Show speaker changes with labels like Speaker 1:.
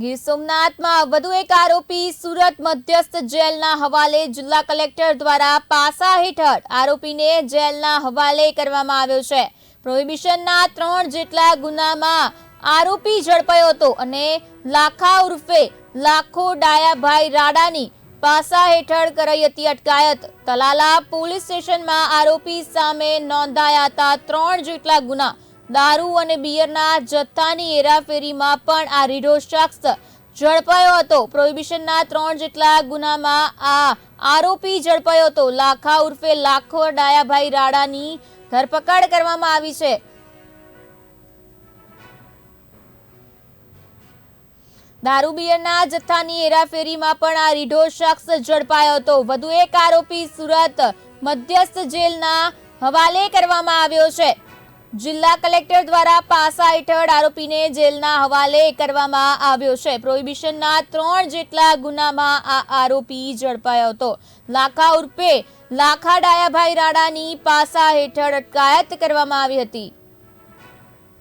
Speaker 1: ગીર સોમનાથમાં વધુ એક આરોપી સુરત મધ્યસ્થ જેલના હવાલે જિલ્લા કલેક્ટર દ્વારા પાસા હેઠળ આરોપીને જેલના હવાલે કરવામાં આવ્યો છે. પ્રોહિબિશનના ત્રણ જેટલા ગુનામાં આરોપી ઝડપાયો હતો અને લાખા ઉર્ફે લાખો ડાયાભાઈ રાડાની પાસા હેઠળ કરાઈ હતી અટકાયત. તલાલા પોલીસ સ્ટેશનમાં આરોપી સામે નોંધાયા હતા ત્રણ જેટલા ગુના. દારૂ અને બિયરના જથ્થાની હેરાફેરીમાં પણ આ રીઢો શખ્સ ઝડપાયો હતો. પ્રોહિબિશનના ત્રણ જેટલા ગુનામાં આ આરોપી ઝડપાયો હતો. લાખા ઉર્ફે લાખો ડાયાભાઈ રાડાની ધરપકડ કરવામાં આવી છે. દારૂ બિયરના જથ્થાની હેરાફેરીમાં પણ આ રીઢો શખ્સ ઝડપાયો હતો. વધુ એક આરોપી સુરત મધ્યસ્થ જેલના હવાલે કરવામાં આવ્યો છે. જિલ્લા કલેક્ટર દ્વારા પાસા હેઠળ આરોપીને જેલના હવાલે કરવામાં આવ્યો છે. પ્રોહિબિશનના ત્રણ જેટલા ગુનામાં આ આરોપી ઝડપાયો હતો. લાખા ઉર્ફે લાખા ડાયાભાઈ રાડાની પાસા હેઠળ અટકાયત કરવામાં આવી હતી.